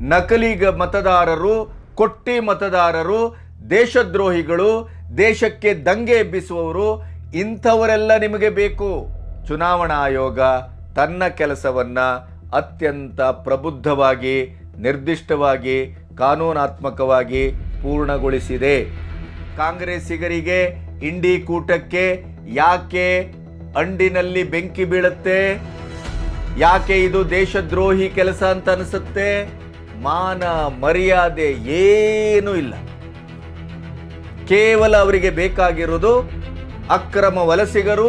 ನಕಲಿ ಮತದಾರರು, ಕೊಟ್ಟಿ ಮತದಾರರು, ದೇಶದ್ರೋಹಿಗಳು, ದೇಶಕ್ಕೆ ದಂಗೆ ಎಬ್ಬಿಸುವವರು, ಇಂಥವರೆಲ್ಲ ನಿಮಗೆ ಬೇಕು. ಚುನಾವಣಾ ಆಯೋಗ ತನ್ನ ಕೆಲಸವನ್ನ ಅತ್ಯಂತ ಪ್ರಬುದ್ಧವಾಗಿ, ನಿರ್ದಿಷ್ಟವಾಗಿ, ಕಾನೂನಾತ್ಮಕವಾಗಿ ಪೂರ್ಣಗೊಳಿಸಿದೆ. ಕಾಂಗ್ರೆಸ್ಸಿಗರಿಗೆ ಇಂಡಿ ಕೂಟಕ್ಕೆ ಯಾಕೆ ಅಂಡಿನಲ್ಲಿ ಬೆಂಕಿ ಬೀಳುತ್ತೆ? ಯಾಕೆ ಇದು ದೇಶದ್ರೋಹಿ ಕೆಲಸ ಅಂತ ಅನಿಸುತ್ತೆ? ಮಾನ ಮರ್ಯಾದೆ ಏನೂ ಇಲ್ಲ. ಕೇವಲ ಅವರಿಗೆ ಬೇಕಾಗಿರುವುದು ಅಕ್ರಮ ವಲಸಿಗರು,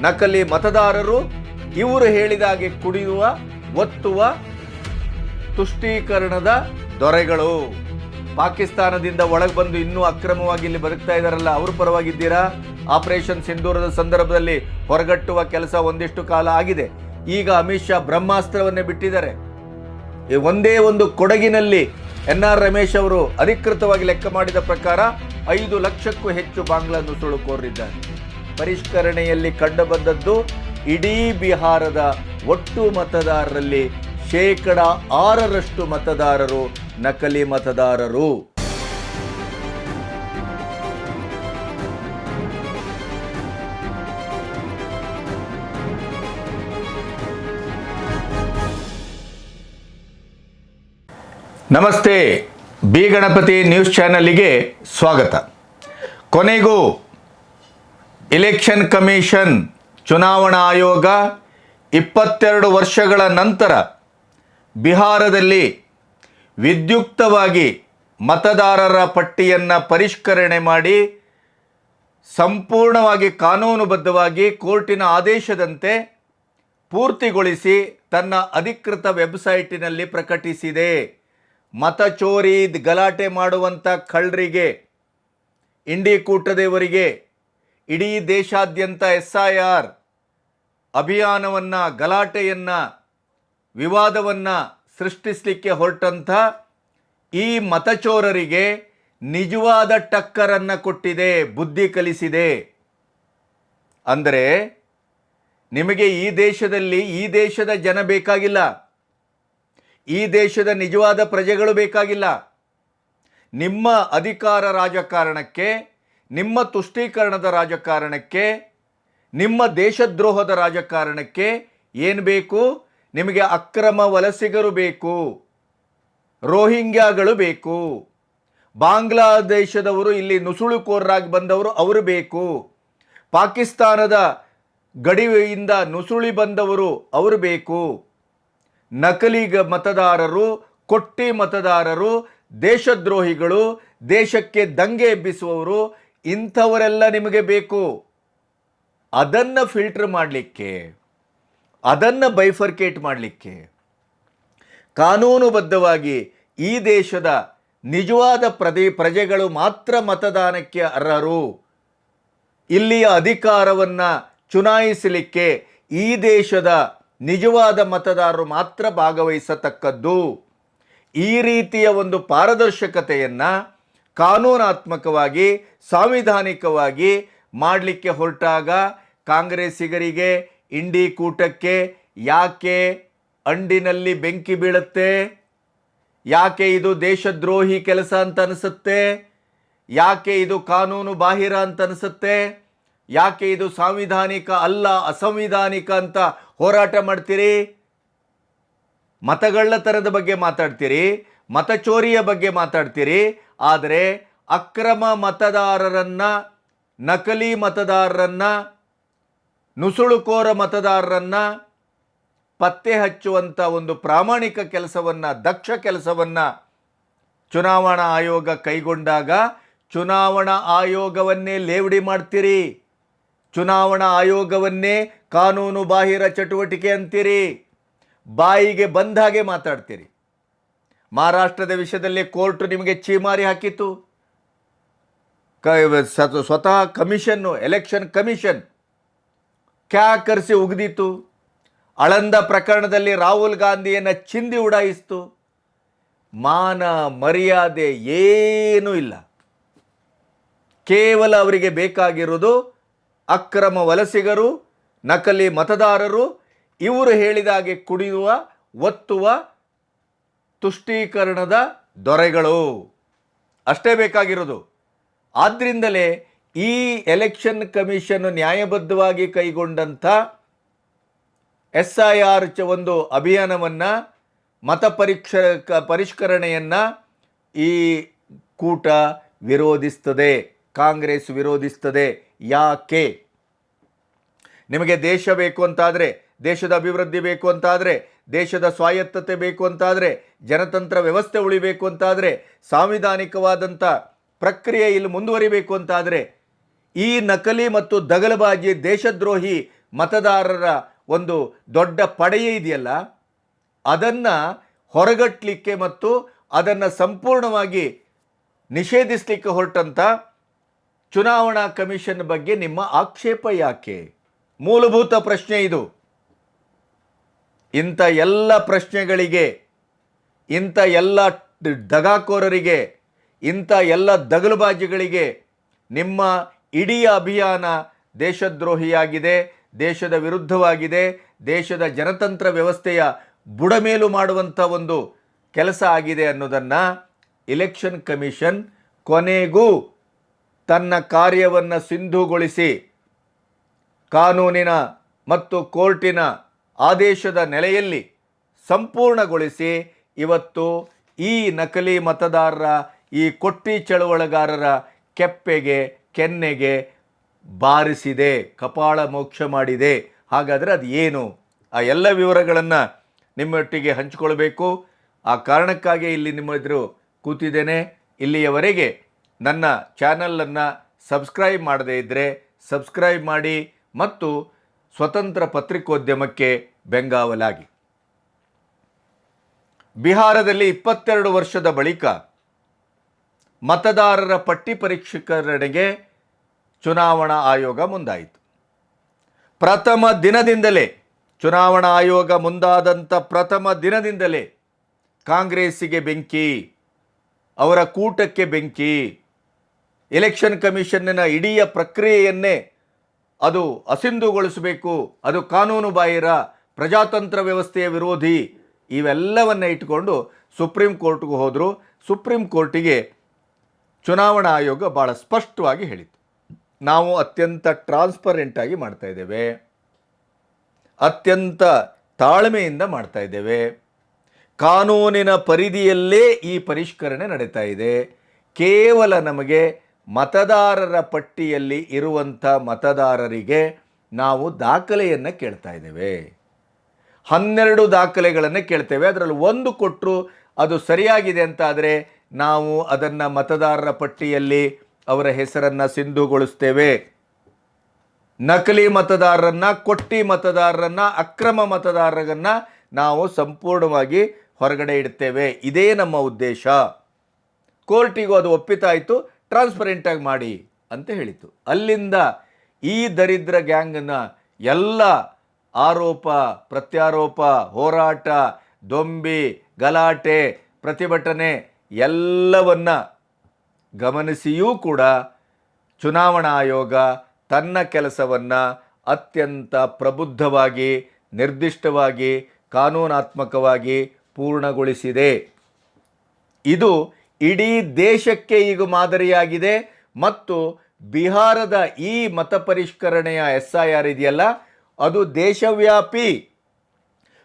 ನಕಲಿ ಮತದಾರರು, ಇವರು ಹೇಳಿದ ಹಾಗೆ ಕುಡಿಯುವ, ಒತ್ತುವ, ತುಷ್ಟೀಕರಣದ ದೊರೆಗಳು. ಪಾಕಿಸ್ತಾನದಿಂದ ಒಳಗೆ ಬಂದು ಇನ್ನೂ ಅಕ್ರಮವಾಗಿ ಇಲ್ಲಿ ಬದುಕ್ತಾ ಇದ್ದಾರಲ್ಲ ಅವರು ಪರವಾಗಿದ್ದೀರಾ? ಆಪರೇಷನ್ ಸಿಂಧೂರದ ಸಂದರ್ಭದಲ್ಲಿ ಹೊರಗಟ್ಟುವ ಕೆಲಸ ಒಂದಿಷ್ಟು ಕಾಲ ಆಗಿದೆ. ಈಗ ಅಮಿತ್ ಶಾ ಬ್ರಹ್ಮಾಸ್ತ್ರವನ್ನೇ ಬಿಟ್ಟಿದ್ದಾರೆ. ಒಂದೇ ಒಂದು ಕೊಡಗಿನಲ್ಲಿ ಎನ್ ಆರ್ ರಮೇಶ್ ಅವರು ಅಧಿಕೃತವಾಗಿ ಲೆಕ್ಕ ಮಾಡಿದ ಪ್ರಕಾರ ಐದು ಲಕ್ಷಕ್ಕೂ ಹೆಚ್ಚು ಬಾಂಗ್ಲಾ ನುಸುಳುಕೋರಿದ್ದಾರೆ ಪರಿಷ್ಕರಣೆಯಲ್ಲಿ ಕಂಡುಬಂದದ್ದು ಇಡೀ ಬಿಹಾರದ ಒಟ್ಟು ಮತದಾರರಲ್ಲಿ ಶೇಕಡ ಆರರಷ್ಟು ಮತದಾರರು ನಕಲಿ ಮತದಾರರು. ನಮಸ್ತೆ, ಬಿ ಗಣಪತಿ ನ್ಯೂಸ್ ಚಾನಲ್ಗೆ ಸ್ವಾಗತ. ಕೊನೆಗೂ ಇಲೆಕ್ಷನ್ ಕಮಿಷನ್ ಚುನಾವಣಾ ಆಯೋಗ ಇಪ್ಪತ್ತೆರಡು ವರ್ಷಗಳ ನಂತರ ಬಿಹಾರದಲ್ಲಿ ವಿದ್ಯುಕ್ತವಾಗಿ ಮತದಾರರ ಪಟ್ಟಿಯನ್ನು ಪರಿಷ್ಕರಣೆ ಮಾಡಿ ಸಂಪೂರ್ಣವಾಗಿ ಕಾನೂನುಬದ್ಧವಾಗಿ ಕೋರ್ಟಿನ ಆದೇಶದಂತೆ ಪೂರ್ತಿಗೊಳಿಸಿ ತನ್ನ ಅಧಿಕೃತ ವೆಬ್ಸೈಟಿನಲ್ಲಿ ಪ್ರಕಟಿಸಿದೆ. ಮತ ಚೋರಿ ಗಲಾಟೆ ಮಾಡುವಂಥ ಕಳ್ಳರಿಗೆ ಇಂಡಿ ಕೂಟದೇವರಿಗೆ, ಇಡೀ ದೇಶಾದ್ಯಂತ ಎಸ್ ಐ ಆರ್ ಅಭಿಯಾನವನ್ನು, ಗಲಾಟೆಯನ್ನು, ವಿವಾದವನ್ನು ಸೃಷ್ಟಿಸಲಿಕ್ಕೆ ಹೊರಟಂಥ ಈ ಮತಚೋರರಿಗೆ ನಿಜವಾದ ಟಕ್ಕರನ್ನು ಕೊಟ್ಟಿದೆ, ಬುದ್ಧಿ ಕಲಿಸಿದೆ. ಅಂದರೆ ನಿಮಗೆ ಈ ದೇಶದಲ್ಲಿ ಈ ದೇಶದ ಜನ ಬೇಕಾಗಿಲ್ಲ. ಈ ದೇಶದ ನಿಜವಾದ ಪ್ರಜೆಗಳು ಬೇಕಾಗಿಲ್ಲ. ನಿಮ್ಮ ಅಧಿಕಾರ ರಾಜಕಾರಣಕ್ಕೆ, ನಿಮ್ಮ ತುಷ್ಟೀಕರಣದ ರಾಜಕಾರಣಕ್ಕೆ, ನಿಮ್ಮ ದೇಶದ್ರೋಹದ ರಾಜಕಾರಣಕ್ಕೆ ಏನು ಬೇಕು? ನಿಮಗೆ ಅಕ್ರಮ ವಲಸಿಗರು ಬೇಕು, ರೋಹಿಂಗ್ಯಾಗಳು ಬೇಕು, ಬಾಂಗ್ಲಾದೇಶದವರು ಇಲ್ಲಿ ನುಸುಳುಕೋರರಾಗಿ ಬಂದವರು ಅವರು ಬೇಕು, ಪಾಕಿಸ್ತಾನದ ಗಡಿಯಿಂದ ನುಸುಳಿ ಬಂದವರು ಅವರು ಬೇಕು. ನಕಲಿ ಮತದಾರರು, ಕೊಟ್ಟಿ ಮತದಾರರು, ದೇಶದ್ರೋಹಿಗಳು, ದೇಶಕ್ಕೆ ದಂಗೆ ಎಬ್ಬಿಸುವವರು, ಇಂಥವರೆಲ್ಲ ನಿಮಗೆ ಬೇಕು. ಅದನ್ನು ಫಿಲ್ಟರ್ ಮಾಡಲಿಕ್ಕೆ, ಅದನ್ನು ಬೈಫರ್ಕೇಟ್ ಮಾಡಲಿಕ್ಕೆ, ಕಾನೂನುಬದ್ಧವಾಗಿ ಈ ದೇಶದ ನಿಜವಾದ ಪ್ರದೇ, ಪ್ರಜೆಗಳು ಮಾತ್ರ ಮತದಾನಕ್ಕೆ ಅರ್ಹರು. ಇಲ್ಲಿಯ ಅಧಿಕಾರವನ್ನು ಚುನಾಯಿಸಲಿಕ್ಕೆ ಈ ದೇಶದ ನಿಜವಾದ ಮತದಾರರು ಮಾತ್ರ ಭಾಗವಹಿಸತಕ್ಕದ್ದು ಈ ರೀತಿಯ ಒಂದು ಪಾರದರ್ಶಕತೆಯನ್ನು ಕಾನೂನಾತ್ಮಕವಾಗಿ, ಸಾಂವಿಧಾನಿಕವಾಗಿ ಮಾಡಲಿಕ್ಕೆ ಹೊರಟಾಗ ಕಾಂಗ್ರೆಸ್ಸಿಗರಿಗೆ ಇಂಡಿ ಕೂಟಕ್ಕೆ ಯಾಕೆ ಅಂಡಿನಲ್ಲಿ ಬೆಂಕಿ ಬೀಳುತ್ತೆ? ಯಾಕೆ ಇದು ದೇಶದ್ರೋಹಿ ಕೆಲಸ ಅಂತ ಅನಿಸುತ್ತೆ? ಯಾಕೆ ಇದು ಕಾನೂನು ಬಾಹಿರ ಅಂತ ಅನಿಸುತ್ತೆ? ಯಾಕೆ ಇದು ಸಾಂವಿಧಾನಿಕ ಅಲ್ಲ ಅಸಂವಿಧಾನಿಕ ಅಂತ ಹೋರಾಟ ಮಾಡ್ತೀರಿ? ಮತಗಳ್ಳತನದ ಬಗ್ಗೆ ಮಾತಾಡ್ತೀರಿ ಮತಚೋರಿಯ ಬಗ್ಗೆ ಮಾತಾಡ್ತೀರಿ, ಆದರೆ ಅಕ್ರಮ ಮತದಾರರನ್ನ, ನಕಲಿ ಮತದಾರರನ್ನ, ನುಸುಳುಕೋರ ಮತದಾರರನ್ನ ಪತ್ತೆ ಹಚ್ಚುವಂಥ ಒಂದು ಪ್ರಾಮಾಣಿಕ ಕೆಲಸವನ್ನು, ದಕ್ಷ ಕೆಲಸವನ್ನು ಚುನಾವಣಾ ಆಯೋಗ ಕೈಗೊಂಡಾಗ ಚುನಾವಣಾ ಆಯೋಗವನ್ನೇ ಲೇವಡಿ ಮಾಡ್ತೀರಿ. ಚುನಾವಣಾ ಆಯೋಗವನ್ನೇ ಕಾನೂನು ಬಾಹಿರ ಚಟುವಟಿಕೆ ಅಂತೀರಿ. ಬಾಯಿಗೆ ಬಂದ ಹಾಗೆ ಮಾತಾಡ್ತೀರಿ. ಮಹಾರಾಷ್ಟ್ರದ ವಿಷಯದಲ್ಲಿ ಕೋರ್ಟ್ ನಿಮಗೆ ಚೀಮಾರಿ ಹಾಕಿತ್ತು. ಕ ಸ್ವತಃ ಕಮಿಷನ್ನು, ಎಲೆಕ್ಷನ್ ಕಮಿಷನ್ ಕ್ಯಾ ಕರೆಸಿ ಉಗಿದಿತ್ತು. ಅಳಂದ ಪ್ರಕರಣದಲ್ಲಿ ರಾಹುಲ್ ಗಾಂಧಿಯನ್ನು ಚಿಂದಿ ಉಡಾಯಿಸ್ತು. ಮಾನ ಮರ್ಯಾದೆ ಏನೂ ಇಲ್ಲ. ಕೇವಲ ಅವರಿಗೆ ಬೇಕಾಗಿರುವುದು ಅಕ್ರಮ ವಲಸಿಗರು, ನಕಲಿ ಮತದಾರರು, ಇವರು ಹೇಳಿದ ಹಾಗೆ ಕುಡಿಯುವ, ಒತ್ತುವ, ತುಷ್ಟೀಕರಣದ ದೊರೆಗಳು. ಅಷ್ಟೇ ಬೇಕಾಗಿರೋದು. ಆದ್ದರಿಂದಲೇ ಈ ಎಲೆಕ್ಷನ್ ಕಮಿಷನ್ ನ್ಯಾಯಬದ್ಧವಾಗಿ ಕೈಗೊಂಡಂಥ ಎಸ್ ಐ ಆರ್ ಚ ಒಂದು ಅಭಿಯಾನವನ್ನು, ಮತ ಪರೀಕ್ಷ ಪರಿಷ್ಕರಣೆಯನ್ನು ಈ ಕೂಟ ವಿರೋಧಿಸ್ತದೆ, ಕಾಂಗ್ರೆಸ್ ವಿರೋಧಿಸ್ತದೆ. ಯಾಕೆ? ನಿಮಗೆ ದೇಶ ಬೇಕು ಅಂತಾದರೆ, ದೇಶದ ಅಭಿವೃದ್ಧಿ ಬೇಕು ಅಂತಾದರೆ, ದೇಶದ ಸ್ವಾಯತ್ತತೆ ಬೇಕು ಅಂತಾದರೆ, ಜನತಂತ್ರ ವ್ಯವಸ್ಥೆ ಉಳಿಬೇಕು ಅಂತಾದರೆ, ಸಾಂವಿಧಾನಿಕವಾದಂಥ ಪ್ರಕ್ರಿಯೆ ಇಲ್ಲಿ ಮುಂದುವರಿಬೇಕು ಅಂತಾದರೆ, ಈ ನಕಲಿ ಮತ್ತು ದಗಲಬಾಜಿ ದೇಶದ್ರೋಹಿ ಮತದಾರರ ಒಂದು ದೊಡ್ಡ ಪಡೆಯೇ ಇದೆಯಲ್ಲ? ಅದನ್ನು ಹೊರಗಟ್ಟಲಿಕ್ಕೆ ಮತ್ತು ಅದನ್ನು ಸಂಪೂರ್ಣವಾಗಿ ನಿಷೇಧಿಸಲಿಕ್ಕೆ ಹೊರಟಂಥ ಚುನಾವಣಾ ಕಮಿಷನ್ ಬಗ್ಗೆ ನಿಮ್ಮ ಆಕ್ಷೇಪ ಯಾಕೆ? ಮೂಲಭೂತ ಪ್ರಶ್ನೆ ಇದು. ಇಂಥ ಎಲ್ಲ ಪ್ರಶ್ನೆಗಳಿಗೆ, ಇಂಥ ಎಲ್ಲ ದಗಾಕೋರರಿಗೆ ಇಂಥ ಎಲ್ಲ ದಗಲುಬಾಜಿಗಳಿಗೆ ನಿಮ್ಮ ಇಡೀ ಅಭಿಯಾನ ದೇಶದ್ರೋಹಿಯಾಗಿದೆ, ದೇಶದ ವಿರುದ್ಧವಾಗಿದೆ, ದೇಶದ ಜನತಂತ್ರ ವ್ಯವಸ್ಥೆಯ ಬುಡಮೇಲು ಮಾಡುವಂಥ ಒಂದು ಕೆಲಸ ಆಗಿದೆ ಅನ್ನೋದನ್ನು ಇಲೆಕ್ಷನ್ ಕಮಿಷನ್ ಕೊನೆಗೂ ತನ್ನ ಕಾರ್ಯವನ್ನು ಸಿಂಧುಗೊಳಿಸಿ ಕಾನೂನಿನ ಮತ್ತು ಕೋರ್ಟಿನ ಆದೇಶದ ನೆಲೆಯಲ್ಲಿ ಸಂಪೂರ್ಣಗೊಳಿಸಿ ಇವತ್ತು ಈ ನಕಲಿ ಮತದಾರರ, ಈ ಕೊಟ್ಟಿ ಚಳವಳಗಾರರ ಕೆಪ್ಪೆಗೆ, ಕೆನ್ನೆಗೆ ಬಾರಿಸಿದೆ, ಕಪಾಳ ಮೋಕ್ಷ ಮಾಡಿದೆ. ಹಾಗಾದರೆ ಅದು ಏನು? ಆ ಎಲ್ಲ ವಿವರಗಳನ್ನು ನಿಮ್ಮೊಟ್ಟಿಗೆ ಹಂಚಿಕೊಳ್ಬೇಕು. ಆ ಕಾರಣಕ್ಕಾಗಿ ಇಲ್ಲಿ ನಿಮ್ಮ ಎದುರು ಕೂತಿದ್ದೇನೆ. ಇಲ್ಲಿಯವರೆಗೆ ನನ್ನ ಚಾನಲನ್ನು ಸಬ್ಸ್ಕ್ರೈಬ್ ಮಾಡದೇ ಇದ್ದರೆ ಸಬ್ಸ್ಕ್ರೈಬ್ ಮಾಡಿ ಮತ್ತು ಸ್ವತಂತ್ರ ಪತ್ರಿಕೋದ್ಯಮಕ್ಕೆ ಬೆಂಗಾವಲಾಗಿ. ಬಿಹಾರದಲ್ಲಿ ಇಪ್ಪತ್ತೆರಡು ವರ್ಷದ ಬಳಿಕ ಮತದಾರರ ಪಟ್ಟಿ ಪರೀಕ್ಷಕರಣೆಗೆ ಚುನಾವಣಾ ಆಯೋಗ ಮುಂದಾಯಿತು. ಪ್ರಥಮ ದಿನದಿಂದಲೇ ಚುನಾವಣಾ ಆಯೋಗ ಮುಂದಾದಂಥ ಪ್ರಥಮ ದಿನದಿಂದಲೇ ಕಾಂಗ್ರೆಸ್ಸಿಗೆ ಬೆಂಕಿ, ಅವರ ಕೂಟಕ್ಕೆ ಬೆಂಕಿ. ಎಲೆಕ್ಷನ್ ಕಮಿಷನ್ನಿನ ಇಡೀ ಪ್ರಕ್ರಿಯೆಯನ್ನೇ ಅದು ಅಸಿಂಧುಗೊಳಿಸಬೇಕು, ಅದು ಕಾನೂನು ಬಾಹಿರ, ಪ್ರಜಾತಂತ್ರ ವ್ಯವಸ್ಥೆಯ ವಿರೋಧಿ ಇವೆಲ್ಲವನ್ನ ಇಟ್ಟುಕೊಂಡು ಸುಪ್ರೀಂ ಕೋರ್ಟ್ಗೆ ಹೋದರು. ಸುಪ್ರೀಂ ಕೋರ್ಟಿಗೆ ಚುನಾವಣಾ ಆಯೋಗ ಭಾಳ ಸ್ಪಷ್ಟವಾಗಿ ಹೇಳಿತು ನಾವು ಅತ್ಯಂತ ಟ್ರಾನ್ಸ್ಪರೆಂಟಾಗಿ ಮಾಡ್ತಾ ಇದ್ದೇವೆ. ಅತ್ಯಂತ ತಾಳ್ಮೆಯಿಂದ ಮಾಡ್ತಾ ಇದ್ದೇವೆ. ಕಾನೂನಿನ ಪರಿಧಿಯಲ್ಲೇ ಈ ಪರಿಷ್ಕರಣೆ ನಡೀತಾ ಇದೆ. ಕೇವಲ ನಮಗೆ ಮತದಾರರ ಪಟ್ಟಿಯಲ್ಲಿ ಇರುವಂಥ ಮತದಾರರಿಗೆ ನಾವು ದಾಖಲೆಯನ್ನು ಕೇಳ್ತಾ ಇದ್ದೇವೆ. ಹನ್ನೆರಡು ದಾಖಲೆಗಳನ್ನು ಕೇಳ್ತೇವೆ. ಅದರಲ್ಲಿ ಒಂದು ಕೊಟ್ಟರು ಅದು ಸರಿಯಾಗಿದೆ ಅಂತ ಆದರೆ ನಾವು ಅದನ್ನು ಮತದಾರರ ಪಟ್ಟಿಯಲ್ಲಿ ಅವರ ಹೆಸರನ್ನು ಸಿಂಧುಗೊಳಿಸ್ತೇವೆ. ನಕಲಿ ಮತದಾರರನ್ನು, ಕೊಟ್ಟಿ ಮತದಾರರನ್ನು, ಅಕ್ರಮ ಮತದಾರರನ್ನು ನಾವು ಸಂಪೂರ್ಣವಾಗಿ ಹೊರಗಡೆ ಇಡ್ತೇವೆ. ಇದೇ ನಮ್ಮ ಉದ್ದೇಶ. ಕೋರ್ಟಿಗೂ ಅದು ಒಪ್ಪಿತಾಯಿತು ಟ್ರಾನ್ಸ್ಪರೆಂಟಾಗಿ ಮಾಡಿ ಅಂತ ಹೇಳಿತು ಅಲ್ಲಿಂದ ಈ ದರಿದ್ರ ಗ್ಯಾಂಗನ್ನ ಎಲ್ಲ ಆರೋಪ, ಪ್ರತ್ಯಾರೋಪ, ಹೋರಾಟ, ದೊಂಬಿ, ಗಲಾಟೆ, ಪ್ರತಿಭಟನೆ ಎಲ್ಲವನ್ನ ಗಮನಿಸಿಯೂ ಕೂಡ ಚುನಾವಣಾ ಆಯೋಗ ತನ್ನ ಕೆಲಸವನ್ನು ಅತ್ಯಂತ ಪ್ರಬುದ್ಧವಾಗಿ, ನಿರ್ದಿಷ್ಟವಾಗಿ, ಕಾನೂನಾತ್ಮಕವಾಗಿ ಪೂರ್ಣಗೊಳಿಸಿದೆ. ಇದು ಇಡೀ ದೇಶಕ್ಕೆ ಈಗ ಮಾದರಿಯಾಗಿದೆ. ಮತ್ತು ಬಿಹಾರದ ಈ ಮತ ಪರಿಷ್ಕರಣೆಯ ಎಸ್ ಐ ಆರ್ ಇದೆಯಲ್ಲ, ಅದು ದೇಶವ್ಯಾಪಿ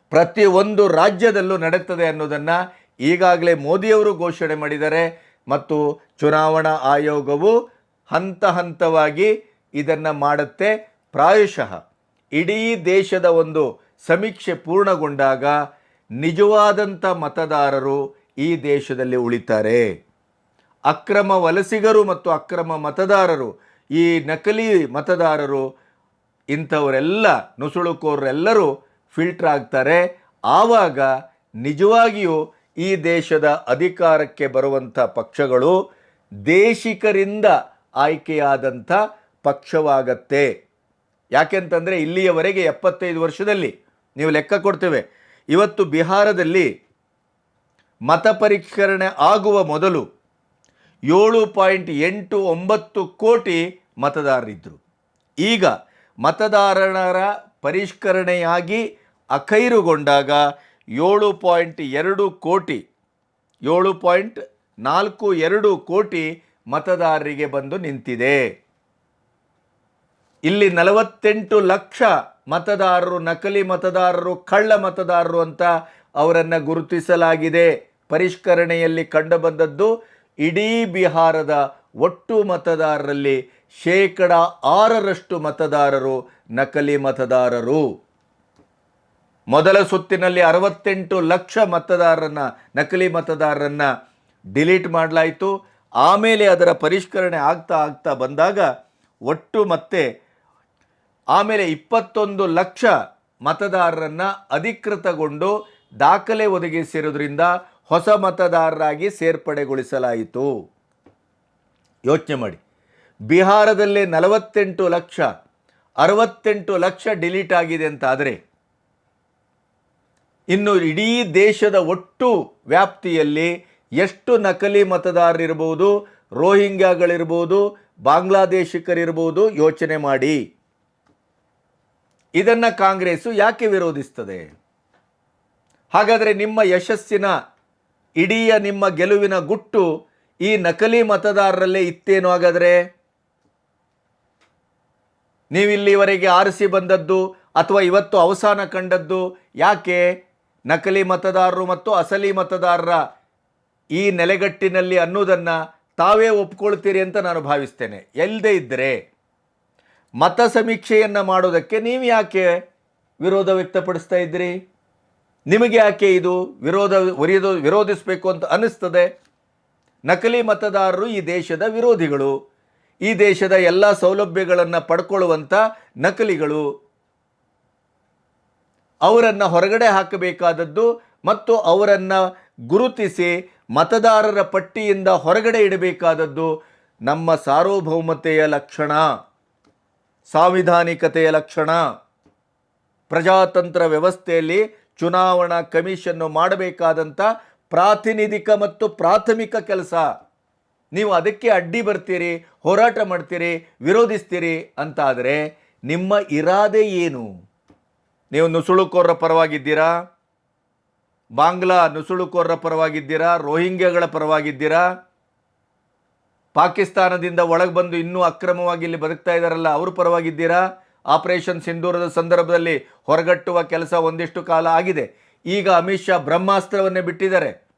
ಪ್ರತಿಯೊಂದು ರಾಜ್ಯದಲ್ಲೂ ನಡೆಯುತ್ತದೆ ಅನ್ನೋದನ್ನು ಈಗಾಗಲೇ ಮೋದಿಯವರು ಘೋಷಣೆ ಮಾಡಿದ್ದಾರೆ. ಮತ್ತು ಚುನಾವಣಾ ಆಯೋಗವು ಹಂತ ಹಂತವಾಗಿ ಇದನ್ನು ಮಾಡುತ್ತೆ. ಪ್ರಾಯಶಃ ಇಡೀ ದೇಶದ ಒಂದು ಸಮೀಕ್ಷೆ ಪೂರ್ಣಗೊಂಡಾಗ ನಿಜವಾದಂಥ ಮತದಾರರು ಈ ದೇಶದಲ್ಲಿ ಉಳಿತಾರೆ. ಅಕ್ರಮ ವಲಸಿಗರು ಮತ್ತು ಅಕ್ರಮ ಮತದಾರರು, ಈ ನಕಲಿ ಮತದಾರರು, ಇಂಥವರೆಲ್ಲ ನುಸುಳುಕೋರೆಲ್ಲರೂ ಫಿಲ್ಟರ್ ಆಗ್ತಾರೆ. ಆವಾಗ ನಿಜವಾಗಿಯೂ ಈ ದೇಶದ ಅಧಿಕಾರಕ್ಕೆ ಬರುವಂಥ ಪಕ್ಷಗಳು ದೇಶಿಕರಿಂದ ಆಯ್ಕೆಯಾದಂಥ ಪಕ್ಷವಾಗತ್ತೆ. ಯಾಕೆಂತಂದರೆ ಇಲ್ಲಿಯವರೆಗೆ ಎಪ್ಪತ್ತೈದು ವರ್ಷದಲ್ಲಿ ನೀವು ಲೆಕ್ಕ ಕೊಡ್ತೇವೆ. ಇವತ್ತು ಬಿಹಾರದಲ್ಲಿ ಮತ ಪರಿಷ್ಕರಣೆ ಆಗುವ ಮೊದಲು ಏಳು ಪಾಯಿಂಟ್ ಎಂಟು ಒಂಬತ್ತು ಕೋಟಿ ಮತದಾರರಿದ್ದರು ಈಗ ಮತದಾರರ ಪರಿಷ್ಕರಣೆಯಾಗಿ ಅಖೈರುಗೊಂಡಾಗ ಏಳು ಪಾಯಿಂಟ್ ಎರಡು ಕೋಟಿ, ಏಳು ಪಾಯಿಂಟ್ ನಾಲ್ಕು ಎರಡು ಕೋಟಿ ಮತದಾರರಿಗೆ ಬಂದು ನಿಂತಿದೆ. ಇಲ್ಲಿ ನಲವತ್ತೆಂಟು ಲಕ್ಷ ಮತದಾರರು, ನಕಲಿ ಮತದಾರರು, ಕಳ್ಳ ಮತದಾರರು ಅಂತ ಅವರನ್ನು ಗುರುತಿಸಲಾಗಿದೆ. ಪರಿಷ್ಕರಣೆಯಲ್ಲಿ ಕಂಡುಬಂದದ್ದು ಇಡೀ ಬಿಹಾರದ ಒಟ್ಟು ಮತದಾರರಲ್ಲಿ ಶೇಕಡ ಆರರಷ್ಟು ಮತದಾರರು ನಕಲಿ ಮತದಾರರು. ಮೊದಲ ಸುತ್ತಿನಲ್ಲಿ ಅರವತ್ತೆಂಟು ಲಕ್ಷ ಮತದಾರರನ್ನ, ನಕಲಿ ಮತದಾರರನ್ನ ಡಿಲೀಟ್ ಮಾಡಲಾಯಿತು. ಆಮೇಲೆ ಅದರ ಪರಿಷ್ಕರಣೆ ಆಗ್ತಾ ಆಗ್ತಾ ಬಂದಾಗ ಒಟ್ಟು ಮತ್ತೆ ಆಮೇಲೆ ಇಪ್ಪತ್ತೊಂದು ಲಕ್ಷ ಮತದಾರರನ್ನ ಅಧಿಕೃತಗೊಂಡು ದಾಖಲೆ ಒದಗಿಸಿರೋದ್ರಿಂದ ಹೊಸ ಮತದಾರರಾಗಿ ಸೇರ್ಪಡೆಗೊಳಿಸಲಾಯಿತು. ಯೋಚನೆ ಮಾಡಿ. ಬಿಹಾರದಲ್ಲೇ ನಲವತ್ತೆಂಟು ಲಕ್ಷ, ಅರವತ್ತೆಂಟು ಲಕ್ಷ ಡಿಲೀಟ್ ಆಗಿದೆ ಅಂತ ಆದರೆ ಇನ್ನು ಇಡೀ ದೇಶದ ಒಟ್ಟು ವ್ಯಾಪ್ತಿಯಲ್ಲಿ ಎಷ್ಟು ನಕಲಿ ಮತದಾರರಿರ್ಬೋದು, ರೋಹಿಂಗ್ಯಾಗಳಿರ್ಬೋದು, ಬಾಂಗ್ಲಾದೇಶಿಕರಿರ್ಬೋದು ಯೋಚನೆ ಮಾಡಿ. ಇದನ್ನು ಕಾಂಗ್ರೆಸ್ಸು ಯಾಕೆ ವಿರೋಧಿಸ್ತದೆ? ಹಾಗಾದರೆ ನಿಮ್ಮ ಯಶಸ್ಸಿನ ಇಡೀ ನಿಮ್ಮ ಗೆಲುವಿನ ಗುಟ್ಟು ಈ ನಕಲಿ ಮತದಾರರಲ್ಲೇ ಇತ್ತೇನು ಹಾಗಾದರೆ? ನೀವಿಲ್ಲಿವರೆಗೆ ಆರಿಸಿ ಬಂದದ್ದು ಅಥವಾ ಇವತ್ತು ಅವಸಾನ ಕಂಡದ್ದು ಯಾಕೆ? ನಕಲಿ ಮತದಾರರು ಮತ್ತು ಅಸಲಿ ಮತದಾರರ ಈ ನೆಲೆಗಟ್ಟಿನಲ್ಲಿ ಅನ್ನೋದನ್ನು ತಾವೇ ಒಪ್ಕೊಳ್ತೀರಿ ಅಂತ ನಾನು ಭಾವಿಸ್ತೇನೆ. ಎಲ್ಲದೇ ಇದ್ದರೆ ಮತ ಸಮೀಕ್ಷೆಯನ್ನು ಮಾಡೋದಕ್ಕೆ ನೀವು ಯಾಕೆ ವಿರೋಧ ವ್ಯಕ್ತಪಡಿಸ್ತಾ ಇದ್ದೀರಿ? ನಿಮಗೆ ಯಾಕೆ ಇದು ವಿರೋಧ ಒರಿಯೋ ವಿರೋಧಿಸಬೇಕು ಅಂತ ಅನ್ನಿಸ್ತದೆ? ನಕಲಿ ಮತದಾರರು ಈ ದೇಶದ ವಿರೋಧಿಗಳು. ಈ ದೇಶದ ಎಲ್ಲ ಸೌಲಭ್ಯಗಳನ್ನು ಪಡ್ಕೊಳ್ಳುವಂಥ ನಕಲಿಗಳು. ಅವರನ್ನು ಹೊರಗಡೆ ಹಾಕಬೇಕಾದದ್ದು ಮತ್ತು ಅವರನ್ನು ಗುರುತಿಸಿ ಮತದಾರರ ಪಟ್ಟಿಯಿಂದ ಹೊರಗಡೆ ಇಡಬೇಕಾದದ್ದು ನಮ್ಮ ಸಾರ್ವಭೌಮತೆಯ ಲಕ್ಷಣ, ಸಾಂವಿಧಾನಿಕತೆಯ ಲಕ್ಷಣ. ಪ್ರಜಾತಂತ್ರ ವ್ಯವಸ್ಥೆಯಲ್ಲಿ ಚುನಾವಣಾ ಕಮಿಷನ್ನು ಮಾಡಬೇಕಾದಂಥ ಪ್ರಾತಿನಿಧಿಕ ಮತ್ತು ಪ್ರಾಥಮಿಕ ಕೆಲಸ. ನೀವು ಅದಕ್ಕೆ ಅಡ್ಡಿ ಬರ್ತೀರಿ, ಹೋರಾಟ ಮಾಡ್ತೀರಿ, ವಿರೋಧಿಸ್ತೀರಿ ಅಂತಾದರೆ ನಿಮ್ಮ ಇರಾದೆ ಏನು? ನೀವು ನುಸುಳುಕೋರರ ಪರವಾಗಿದ್ದೀರಾ? ಬಾಂಗ್ಲಾ ನುಸುಳುಕೋರರ ಪರವಾಗಿದ್ದೀರಾ? ರೋಹಿಂಗ್ಯಗಳ ಪರವಾಗಿದ್ದೀರಾ? ಪಾಕಿಸ್ತಾನದಿಂದ ಒಳಗೆ ಬಂದು ಇನ್ನೂ ಅಕ್ರಮವಾಗಿ ಇಲ್ಲಿ ಬದುಕ್ತಾ ಇದ್ದಾರಲ್ಲ, ಅವ್ರ ಪರವಾಗಿದ್ದೀರಾ? ಆಪರೇಷನ್ ಸಿಂಧೂರದ ಸಂದರ್ಭದಲ್ಲಿ ಹೊರಗಟ್ಟುವ ಕೆಲಸ ಒಂದಿಷ್ಟು ಕಾಲ ಆಗಿದೆ. ಈಗ ಅಮಿತ್ ಶಾ ಬ್ರಹ್ಮಾಸ್ತ್ರವನ್ನೇ ಬಿಟ್ಟಿದ್ದಾರೆ.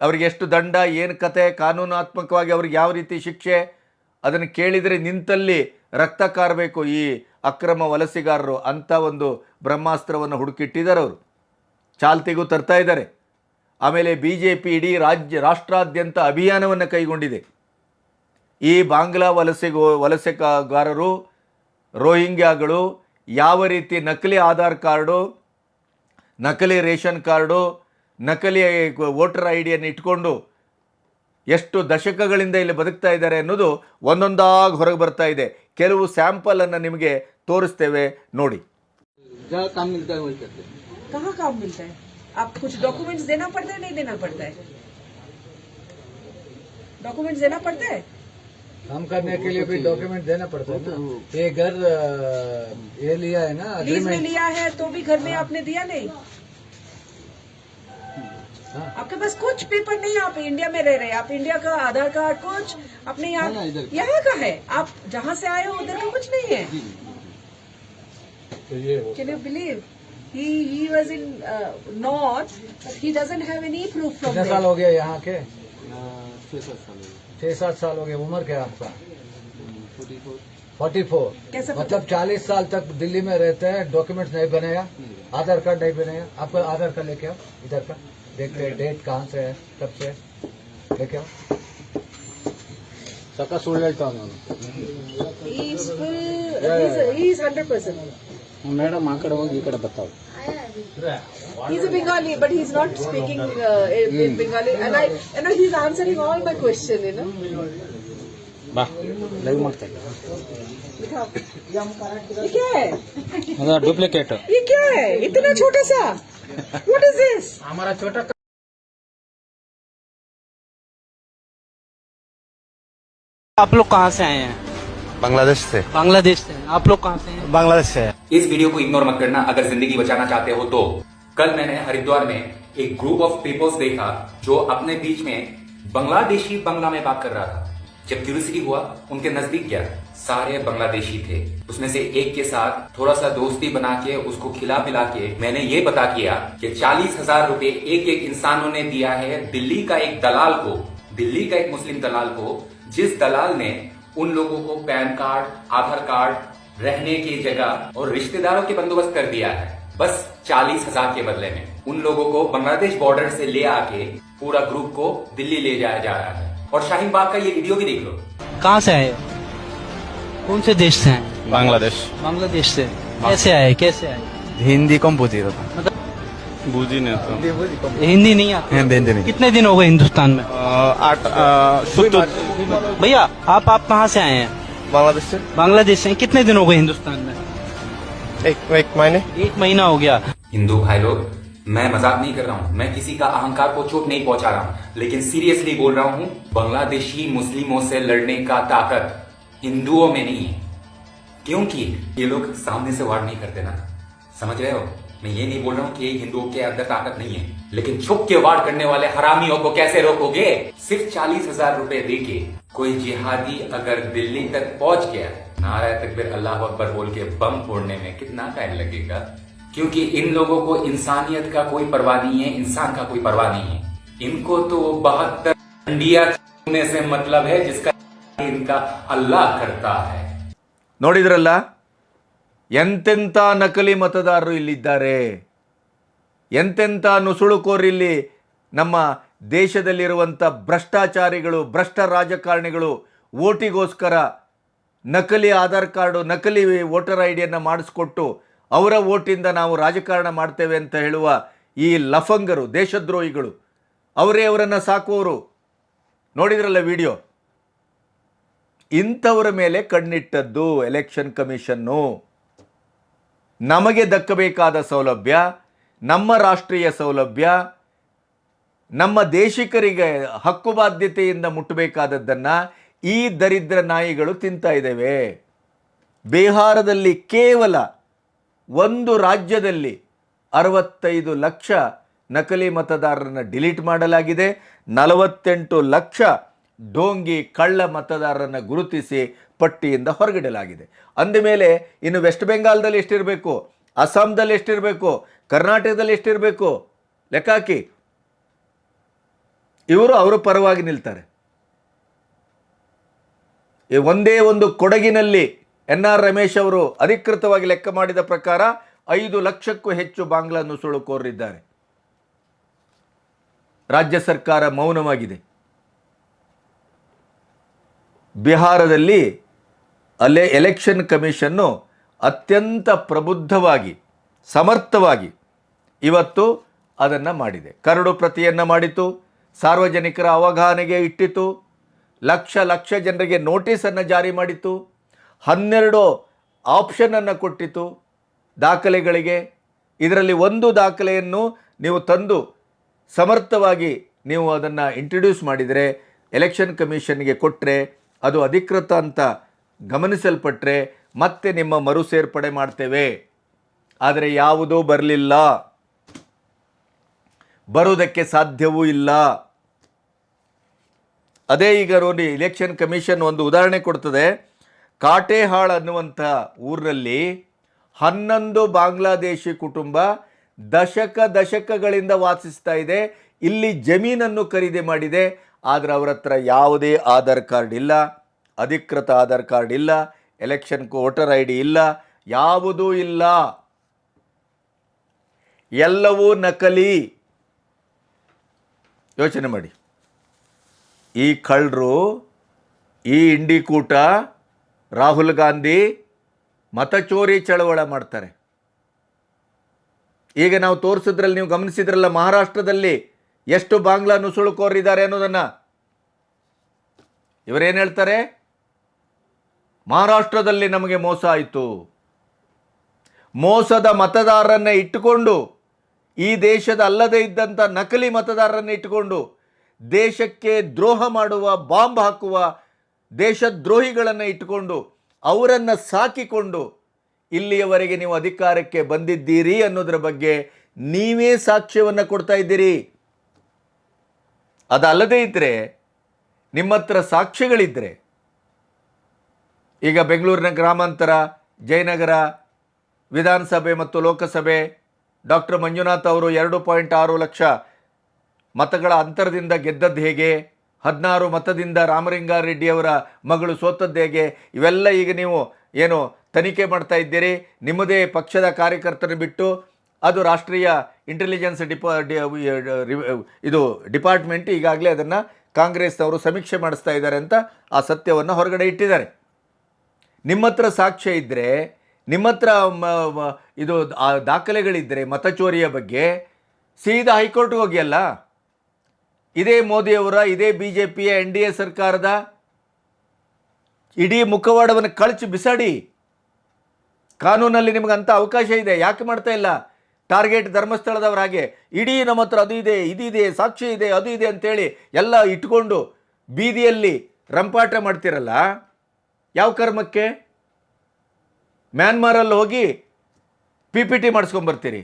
ಅವರಿಗೆ ಎಷ್ಟು ದಂಡ, ಏನು ಕತೆ, ಕಾನೂನಾತ್ಮಕವಾಗಿ ಅವ್ರಿಗೆ ಯಾವ ರೀತಿ ಶಿಕ್ಷೆ, ಅದನ್ನು ಕೇಳಿದರೆ ನಿಂತಲ್ಲಿ ರಕ್ತ ಕಾರಬೇಕು ಈ ಅಕ್ರಮ ವಲಸೆಗಾರರು ಅಂಥ ಒಂದು ಬ್ರಹ್ಮಾಸ್ತ್ರವನ್ನು ಹುಡುಕಿಟ್ಟಿದ್ದಾರೆ ಅವರು. ಚಾಲ್ತಿಗೂ ತರ್ತಾ ಇದ್ದಾರೆ. ಆಮೇಲೆ ಬಿ ಜೆ ಪಿ ಇಡೀ ರಾಜ್ಯ, ರಾಷ್ಟ್ರಾದ್ಯಂತ ಅಭಿಯಾನವನ್ನು ಕೈಗೊಂಡಿದೆ. ಈ ಬಾಂಗ್ಲಾ ವಲಸೆಗೋ, ವಲಸೆಗಾರರು ರೋಹಿಂಗ್ಯಾಗಳು ಯಾವ ರೀತಿ ನಕಲಿ ಆಧಾರ್ ಕಾರ್ಡು ನಕಲಿ ರೇಷನ್ ಕಾರ್ಡು ನಕಲಿ ವೋಟರ್ ಐ ಡಿಯನ್ನು ಇಟ್ಕೊಂಡು ಎಷ್ಟು ದಶಕಗಳಿಂದ ಇಲ್ಲಿ ಬದುಕ್ತಾ ಇದ್ದಾರೆ ಅನ್ನೋದು ಒಂದೊಂದಾಗಿ ಹೊರಗೆ ಬರ್ತಾ ಇದೆ ಕೆಲವು ಸ್ಯಾಂಪಲನ್ನು ನಿಮಗೆ ತೋರಿಸ್ತೇವೆ ನೋಡಿ जहाँ काम मिलता है वही करते हैं कहाँ काम मिलता है आप कुछ डॉक्यूमेंट्स देना पड़ता है नहीं देना पड़ता है डॉक्यूमेंट्स देना पड़ता है काम करने के लिए भी डॉक्यूमेंट देना पड़ता है ना? ये घर ये लिया है ना लीज में लिया है तो भी घर में आपने दिया नहीं? हाँ। आपके पास कुछ पेपर नहीं है, आप इंडिया में रह रहे आप इंडिया का आधार कार्ड कुछ अपने यहाँ। यहाँ का है। आप जहाँ से आए हो उधर का कुछ नहीं है। तो ये हो Can you believe? He he was in uh, north, but he doesn't have any proof from there. हो गया यहाँ के? यहाँ छः सात साल हो छह सात साल हो गए उम्र क्या है आपका गए फोर्टी फोर फोर्टी फोर कैसे पता? मतलब चालीस साल तक दिल्ली में रहते हैं डॉक्यूमेंट्स नहीं बनाया आधार कार्ड नहीं बनाया आपका आधार कार्ड लेके आओ इधर का देखते हैं डेट कहाँ से है कब से है लेके आओ सका सुन लेता हूँ He is full. He's he is hundred percent. Madam ಆ ಕಡೆ ಹೋಗಿ ಈ ಕಡೆ ಬರ್ತಾವೆ He's a Bengali, but he's not speaking uh, in Bengali. And I, you know, he's answering all my questions, you know. वाह लाइव मारते ये क्या है मतलब डुप्लीकेट ये क्या है इतना छोटा सा व्हाट इज़ दिस हमारा छोटा आप लोग कहाँ से आए हैं बांग्लादेश से। बांग्लादेश से। आप लोग कहाँ से हैं? बांग्लादेश से। इस वीडियो को इग्नोर मत करना अगर ज़िंदगी बचाना चाहते हो तो। कल मैंने हरिद्वार में एक ग्रुप ऑफ़ पीपल्स देखा जो अपने बीच में बांग्लादेशी बांग्ला में बात कर रहा था। जब क्यूरियोसिटी हुआ उनके नज़दीक गया। सारे बांग्लादेशी थे। उसमें से एक के साथ थोड़ा सा दोस्ती बना के उसको खिला पिला के मैंने ये पता किया कि चालीस हज़ार रूपए एक एक इंसानों ने दिया है दिल्ली का एक दलाल को। दिल्ली का एक मुस्लिम दलाल को जिस दलाल ने उन लोगों को पैन कार्ड आधार कार्ड रहने की जगह और रिश्तेदारों के बंदोबस्त कर दिया है। बस चालीस हज़ार के बदले में। उन लोगों को बांग्लादेश बॉर्डर से ले आके पूरा ग्रुप को दिल्ली ले जाया जा रहा है। और शाहीन बाग का ये वीडियो भी देख लो। कहाँ से आए कौन से देश से हैं बांग्लादेश। बांग्लादेश से। कैसे आए? कैसे आए? हिंदी कम बोलती होता तो। मतलब बूझी नहीं तो हिंदी नहीं आती? हिंदी हिंदी नहीं। कितने दिन हो गए हिंदुस्तान में? भैया आप आप कहाँ से आए हैं? बांग्लादेश से। बांग्लादेश से। कितने दिन हो गए हिंदुस्तान में? एक एक महीने। एक महीना हो गया। हिंदू भाई लोग मैं मज़ाक नहीं कर रहा हूँ। मैं किसी का अहंकार को चोट नहीं पहुँचा रहा हूँ। लेकिन सीरियसली बोल रहा हूँ बांग्लादेशी मुस्लिमों से लड़ने का ताकत हिंदुओं में नहीं है। क्योंकि ये लोग सामने से वार नहीं करते ना? समझ रहे हो? मैं ये नहीं बोल रहा हूँ कि हिंदुओं के अंदर ताकत नहीं है लेकिन छुप के वार करने वाले हरामियों को कैसे रोकोगे सिर्फ चालीस हजार रूपए दे के कोई जिहादी अगर दिल्ली तक पहुंच गया नारा तकबीर अल्लाह अकबर बोल के बम फोड़ने में कितना टाइम लगेगा क्योंकि इन लोगों को इंसानियत का कोई परवाह नहीं है इंसान का कोई परवाह नहीं है इनको तो बहत्तर इंडिया से मतलब है जिसका इनका अल्लाह करता है ನೋಡಿದ್ರಲ್ಲ ಎಂತೆಂಥ ನಕಲಿ ಮತದಾರರು ಇಲ್ಲಿದ್ದಾರೆ? ಎಂತೆಂಥ ನುಸುಳುಕೋರಿಲ್ಲಿ ನಮ್ಮ ದೇಶದಲ್ಲಿರುವಂಥ ಭ್ರಷ್ಟಾಚಾರಿಗಳು, ಭ್ರಷ್ಟ ರಾಜಕಾರಣಿಗಳು ಓಟಿಗೋಸ್ಕರ ನಕಲಿ ಆಧಾರ್ ಕಾರ್ಡು, ನಕಲಿ ವೋಟರ್ ಐ ಡಿಯನ್ನು ಮಾಡಿಸ್ಕೊಟ್ಟು ಅವರ ಓಟಿಂದ ನಾವು ರಾಜಕಾರಣ ಮಾಡ್ತೇವೆ ಅಂತ ಹೇಳುವ ಈ ಲಫಂಗರು, ದೇಶದ್ರೋಹಿಗಳು, ಅವರೇ ಅವರನ್ನು ಸಾಕುವವರು. ನೋಡಿದ್ರಲ್ಲ ವಿಡಿಯೋ? ಇಂಥವರ ಮೇಲೆ ಕಣ್ಣಿಟ್ಟದ್ದು ಎಲೆಕ್ಷನ್ ಕಮಿಷನ್ನು ನಮಗೆ ದಕ್ಕಬೇಕಾದ ಸೌಲಭ್ಯ, ನಮ್ಮ ರಾಷ್ಟ್ರೀಯ ಸೌಲಭ್ಯ, ನಮ್ಮ ದೇಶಿಕರಿಗೆ ಹಕ್ಕು ಬಾಧ್ಯತೆಯಿಂದ ಮುಟ್ಟಬೇಕಾದದ್ದನ್ನು ಈ ದರಿದ್ರ ನಾಯಿಗಳು ತಿಂತಾ ಇದ್ದೇವೆ. ಬಿಹಾರದಲ್ಲಿ ಕೇವಲ ಒಂದು ರಾಜ್ಯದಲ್ಲಿ ಅರವತ್ತೈದು ಲಕ್ಷ ನಕಲಿ ಮತದಾರರನ್ನು ಡಿಲೀಟ್ ಮಾಡಲಾಗಿದೆ. ನಲವತ್ತೆಂಟು ಲಕ್ಷ ಡೋಂಗಿ ಕಳ್ಳ ಮತದಾರರನ್ನು ಗುರುತಿಸಿ ಪಟ್ಟಿಯಿಂದ ಹೊರಗಿಡಲಾಗಿದೆ. ಅಂದಮೇಲೆ ಇನ್ನು ವೆಸ್ಟ್ ಬೆಂಗಾಲ್ದಲ್ಲಿ ಎಷ್ಟಿರಬೇಕು? ಅಸ್ಸಾಂದಲ್ಲಿ ಎಷ್ಟಿರಬೇಕು? ಕರ್ನಾಟಕದಲ್ಲಿ ಎಷ್ಟಿರಬೇಕು? ಲೆಕ್ಕ ಹಾಕಿ. ಇವರು ಅವರ ಪರವಾಗಿ ನಿಲ್ತಾರೆ. ಈ ಒಂದೇ ಒಂದು ಕೊಡಗಿನಲ್ಲಿ ಎನ್ ಆರ್ ರಮೇಶ್ ಅವರು ಅಧಿಕೃತವಾಗಿ ಲೆಕ್ಕ ಮಾಡಿದ ಪ್ರಕಾರ ಐದು ಲಕ್ಷಕ್ಕೂ ಹೆಚ್ಚು ಬಾಂಗ್ಲಾ ನುಸುಳುಕೋರಿದ್ದಾರೆ ರಾಜ್ಯ ಸರ್ಕಾರ ಮೌನವಾಗಿದೆ. ಬಿಹಾರದಲ್ಲಿ ಅಲ್ಲೇ ಎಲೆಕ್ಷನ್ ಕಮಿಷನ್ನು ಅತ್ಯಂತ ಪ್ರಬುದ್ಧವಾಗಿ, ಸಮರ್ಥವಾಗಿ ಇವತ್ತು ಅದನ್ನು ಮಾಡಿದೆ. ಕರಡು ಪ್ರತಿಯನ್ನು ಮಾಡಿತು ಸಾರ್ವಜನಿಕರ ಅವಗಾಹನೆಗೆ ಇಟ್ಟಿತು ಲಕ್ಷ ಲಕ್ಷ ಜನರಿಗೆ ನೋಟಿಸನ್ನು ಜಾರಿ ಮಾಡಿತು ಹನ್ನೆರಡು ಆಪ್ಷನನ್ನು ಕೊಟ್ಟಿತು ದಾಖಲೆಗಳಿಗೆ. ಇದರಲ್ಲಿ ಒಂದು ದಾಖಲೆಯನ್ನು ನೀವು ತಂದು ಸಮರ್ಥವಾಗಿ ನೀವು ಅದನ್ನು ಇಂಟ್ರಡ್ಯೂಸ್ ಮಾಡಿದರೆ ಎಲೆಕ್ಷನ್ ಕಮಿಷನ್ಗೆ ಕೊಟ್ಟರೆ ಅದು ಅಧಿಕೃತ ಅಂತ ಗಮನಿಸಲ್ಪಟ್ಟರೆ ಮತ್ತೆ ನಿಮ್ಮ ಮರು ಸೇರ್ಪಡೆ ಮಾಡ್ತೇವೆ. ಆದರೆ ಯಾವುದೂ ಬರಲಿಲ್ಲ. ಬರುವುದಕ್ಕೆ ಸಾಧ್ಯವೂ ಇಲ್ಲ. ಅದೇ ಈಗ ನೋಡಿ ಇಲೆಕ್ಷನ್ ಕಮಿಷನ್ ಒಂದು ಉದಾಹರಣೆ ಕೊಡ್ತದೆ. ಕಾಟೇಹಾಳ್ ಅನ್ನುವಂಥ ಊರಿನಲ್ಲಿ ಹನ್ನೊಂದು ಬಾಂಗ್ಲಾದೇಶಿ ಕುಟುಂಬ ದಶಕ ದಶಕಗಳಿಂದ ವಾಸಿಸ್ತಾ ಇದೆ. ಇಲ್ಲಿ ಜಮೀನನ್ನು ಖರೀದಿ ಮಾಡಿದೆ. ಆದರೆ ಅವರ ಹತ್ರ ಯಾವುದೇ ಆಧಾರ್ ಕಾರ್ಡ್ ಇಲ್ಲ. ಅಧಿಕೃತ ಆಧಾರ್ ಕಾರ್ಡ್ ಇಲ್ಲ, ಎಲೆಕ್ಷನ್ ವೋಟರ್ ಐ ಡಿ ಇಲ್ಲ, ಯಾವುದೂ ಇಲ್ಲ. ಎಲ್ಲವೂ ನಕಲಿ. ಯೋಚನೆ ಮಾಡಿ. ಈ ಕಳ್ಳರು, ಈ ಇಂಡಿಕೂಟ ರಾಹುಲ್ ಗಾಂಧಿ ಮತಚೋರಿ ಚಳವಳ ಮಾಡ್ತಾರೆ. ಈಗ ನಾವು ತೋರಿಸಿದ್ರಲ್ಲಿ, ನೀವು ಗಮನಿಸಿದ್ರಲ್ಲ, ಮಹಾರಾಷ್ಟ್ರದಲ್ಲಿ ಎಷ್ಟು ಬಾಂಗ್ಲಾ ನುಸುಳುಕೋರಿದ್ದಾರೆ ಅನ್ನೋದನ್ನು. ಇವರೇನು ಹೇಳ್ತಾರೆ? ಮಹಾರಾಷ್ಟ್ರದಲ್ಲಿ ನಮಗೆ ಮೋಸ ಆಯಿತು. ಮೋಸದ ಮತದಾರರನ್ನೇ ಇಟ್ಟುಕೊಂಡು, ಈ ದೇಶದ ಅಲ್ಲದೇ ಇದ್ದಂಥ ನಕಲಿ ಮತದಾರರನ್ನು ಇಟ್ಟುಕೊಂಡು, ದೇಶಕ್ಕೆ ದ್ರೋಹ ಮಾಡುವ, ಬಾಂಬ್ ಹಾಕುವ ದೇಶದ್ರೋಹಿಗಳನ್ನು ಇಟ್ಟುಕೊಂಡು, ಅವರನ್ನು ಸಾಕಿಕೊಂಡು ಇಲ್ಲಿಯವರೆಗೆ ನೀವು ಅಧಿಕಾರಕ್ಕೆ ಬಂದಿದ್ದೀರಿ ಅನ್ನೋದರ ಬಗ್ಗೆ ನೀವೇ ಸಾಕ್ಷ್ಯವನ್ನು ಕೊಡ್ತಾ ಇದ್ದೀರಿ. ಅದಲ್ಲದೇ ಇದ್ದರೆ ನಿಮ್ಮ ಹತ್ರ ಸಾಕ್ಷ್ಯಗಳಿದ್ದರೆ ಈಗ ಬೆಂಗಳೂರಿನ ಗ್ರಾಮಾಂತರ, ಜಯನಗರ ವಿಧಾನಸಭೆ ಮತ್ತು ಲೋಕಸಭೆ ಡಾಕ್ಟರ್ ಮಂಜುನಾಥ್ ಅವರು ಎರಡು ಪಾಯಿಂಟ್ ಆರು ಲಕ್ಷ ಮತಗಳ ಅಂತರದಿಂದ ಗೆದ್ದದ್ದು ಹೇಗೆ? ಹದಿನಾರು ಮತದಿಂದ ರಾಮಲಿಂಗಾರೆಡ್ಡಿಯವರ ಮಗಳು ಸೋತದ್ದು ಹೇಗೆ? ಇವೆಲ್ಲ ಈಗ ನೀವು ಏನು ತನಿಖೆ ಮಾಡ್ತಾ ಇದ್ದೀರಿ? ನಿಮ್ಮದೇ ಪಕ್ಷದ ಕಾರ್ಯಕರ್ತರು ಬಿಟ್ಟು ಅದು ರಾಷ್ಟ್ರೀಯ ಇಂಟೆಲಿಜೆನ್ಸ್ ಡಿಪಾ ಇದು ಡಿಪಾರ್ಟ್ಮೆಂಟ್ ಈಗಾಗಲೇ ಅದನ್ನು ಕಾಂಗ್ರೆಸ್ನವರು ಸಮೀಕ್ಷೆ ಮಾಡಿಸ್ತಾ ಇದ್ದಾರೆ ಅಂತ ಆ ಸತ್ಯವನ್ನು ಹೊರಗಡೆ ಇಟ್ಟಿದ್ದಾರೆ. ನಿಮ್ಮ ಹತ್ರ ಸಾಕ್ಷ್ಯ ಇದ್ದರೆ ನಿಮ್ಮ ಹತ್ರ ಇದು ದಾಖಲೆಗಳಿದ್ದರೆ ಮತಚೋರಿಯ ಬಗ್ಗೆ ಸೀದಾ ಹೈಕೋರ್ಟ್ಗೆ ಹೋಗಿ ಅಲ್ಲ? ಇದೇ ಮೋದಿಯವರ, ಇದೇ ಬಿ ಜೆ ಪಿಯ ಎನ್ ಡಿ ಎ ಸರ್ಕಾರದ ಇಡೀ ಮುಖವಾಡವನ್ನು ಕಳಚಿ ಬಿಸಾಡಿ. ಕಾನೂನಲ್ಲಿ ನಿಮ್ಗೆ ಅಂಥ ಅವಕಾಶ ಇದೆ, ಯಾಕೆ ಮಾಡ್ತಾ ಇಲ್ಲ? ಟಾರ್ಗೆಟ್ ಧರ್ಮಸ್ಥಳದವ್ರ ಹಾಗೆ. ಇಡೀ ನಮ್ಮ ಹತ್ರ ಅದು ಇದೆ ಇದಿದೆ ಸಾಕ್ಷಿ ಇದೆ, ಅದು ಇದೆ ಅಂತೇಳಿ ಎಲ್ಲ ಇಟ್ಕೊಂಡು ಬೀದಿಯಲ್ಲಿ ರಂಪಾಟ ಮಾಡ್ತಿರಲ್ಲ? ಯಾವ ಕರ್ಮಕ್ಕೆ? ಮ್ಯಾನ್ಮಾರಲ್ಲಿ ಹೋಗಿ ಪಿ ಪಿ ಟಿ ಮಾಡಿಸ್ಕೊಂಬರ್ತೀರಿ.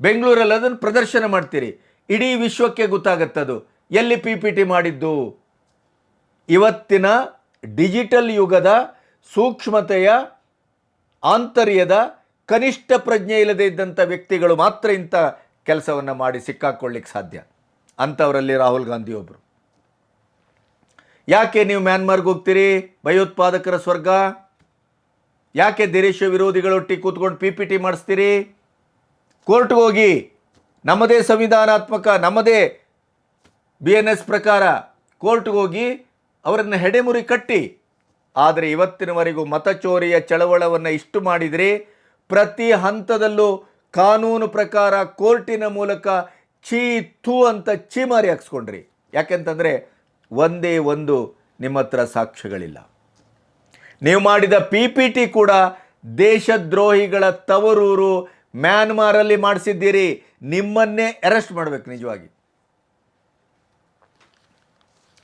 ಬೆಂಗಳೂರಲ್ಲಿ ಅದನ್ನು ಪ್ರದರ್ಶನ ಮಾಡ್ತೀರಿ. ಇಡೀ ವಿಶ್ವಕ್ಕೆ ಗೊತ್ತಾಗತ್ತದು. ಎಲ್ಲಿ ಪಿ ಪಿ ಟಿ ಮಾಡಿದ್ದು? ಇವತ್ತಿನ ಡಿಜಿಟಲ್ ಯುಗದ ಸೂಕ್ಷ್ಮತೆಯ, ಆಂತರ್ಯದ ಕನಿಷ್ಠ ಪ್ರಜ್ಞೆ ಇಲ್ಲದೆ ಇದ್ದಂಥ ವ್ಯಕ್ತಿಗಳು ಮಾತ್ರ ಇಂಥ ಕೆಲಸವನ್ನು ಮಾಡಿ ಸಿಕ್ಕಾಕ್ಕೊಳ್ಳಿಕ್ಕೆ ಸಾಧ್ಯ. ಅಂಥವರಲ್ಲಿ ರಾಹುಲ್ ಗಾಂಧಿ ಒಬ್ಬರು ಯಾಕೆ ನೀವು ಮ್ಯಾನ್ಮಾರ್ಗೆ ಹೋಗ್ತೀರಿ? ಭಯೋತ್ಪಾದಕರ ಸ್ವರ್ಗ? ಯಾಕೆ ದೇಶ ವಿರೋಧಿಗಳೊಟ್ಟಿಗೆ ಕೂತ್ಕೊಂಡು ಪಿ ಪಿ ಟಿ ಮಾಡಿಸ್ತೀರಿ? ಕೋರ್ಟ್ಗೆ ಹೋಗಿ, ನಮ್ಮದೇ ಸಂವಿಧಾನಾತ್ಮಕ, ನಮ್ಮದೇ ಬಿ ಎನ್ ಎಸ್ ಪ್ರಕಾರ ಕೋರ್ಟ್ಗೆ ಹೋಗಿ ಅವರನ್ನು ಹೆಡೆಮುರಿ ಕಟ್ಟಿ. ಆದರೆ ಇವತ್ತಿನವರೆಗೂ ಮತಚೋರಿಯ ಚಳವಳವನ್ನು ಇಷ್ಟು ಮಾಡಿದರೆ ಪ್ರತಿ ಹಂತದಲ್ಲೂ ಕಾನೂನು ಪ್ರಕಾರ ಕೋರ್ಟಿನ ಮೂಲಕ ಛೀ ಥೂ ಅಂತ ಚೀಮಾರಿ ಹಾಕ್ಸ್ಕೊಂಡ್ರಿ. ಯಾಕೆಂತಂದರೆ ಒಂದೇ ಒಂದು ನಿಮ್ಮ ಹತ್ರ ಸಾಕ್ಷ್ಯಗಳಿಲ್ಲ. ನೀವು ಮಾಡಿದ ಪಿ ಪಿ ಟಿ ಕೂಡ ದೇಶದ್ರೋಹಿಗಳ ತವರೂರು ಮ್ಯಾನ್ಮಾರಲ್ಲಿ ಮಾಡಿಸಿದ್ದೀರಿ. ನಿಮ್ಮನ್ನೇ ಅರೆಸ್ಟ್ ಮಾಡಬೇಕು ನಿಜವಾಗಿ.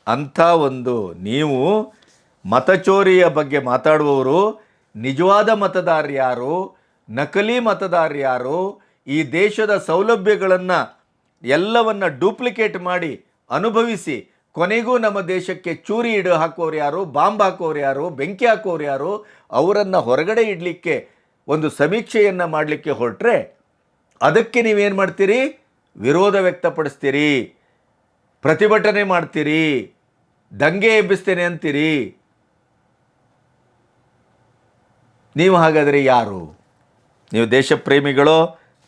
ಅಂಥ ಒಂದು ನೀವು ಮತಚೋರಿಯ ಬಗ್ಗೆ ಮಾತಾಡುವವರು, ನಿಜವಾದ ಮತದಾರರು ಯಾರು, ನಕಲಿ ಮತದಾರರು ಯಾರು, ಈ ದೇಶದ ಸೌಲಭ್ಯಗಳನ್ನು ಎಲ್ಲವನ್ನು ಡೂಪ್ಲಿಕೇಟ್ ಮಾಡಿ ಅನುಭವಿಸಿ ಕೊನೆಗೂ ನಮ್ಮ ದೇಶಕ್ಕೆ ಚೂರಿ ಇಡು ಹಾಕೋರು ಯಾರು, ಬಾಂಬ್ ಹಾಕೋರು ಯಾರು, ಬೆಂಕಿ ಹಾಕೋರು ಯಾರು, ಅವರನ್ನು ಹೊರಗಡೆ ಇಡಲಿಕ್ಕೆ ಒಂದು ಸಮೀಕ್ಷೆಯನ್ನು ಮಾಡಲಿಕ್ಕೆ ಹೊರಟ್ರೆ ಅದಕ್ಕೆ ನೀವೇನು ಮಾಡ್ತೀರಿ? ವಿರೋಧ ವ್ಯಕ್ತಪಡಿಸ್ತೀರಿ, ಪ್ರತಿಭಟನೆ ಮಾಡ್ತೀರಿ, ದಂಗೆ ಎಬ್ಬಿಸ್ತೇನೆ ಅಂತೀರಿ. ನೀವು ಹಾಗಾದರೆ ಯಾರು? ನೀವು ದೇಶ ಪ್ರೇಮಿಗಳೋ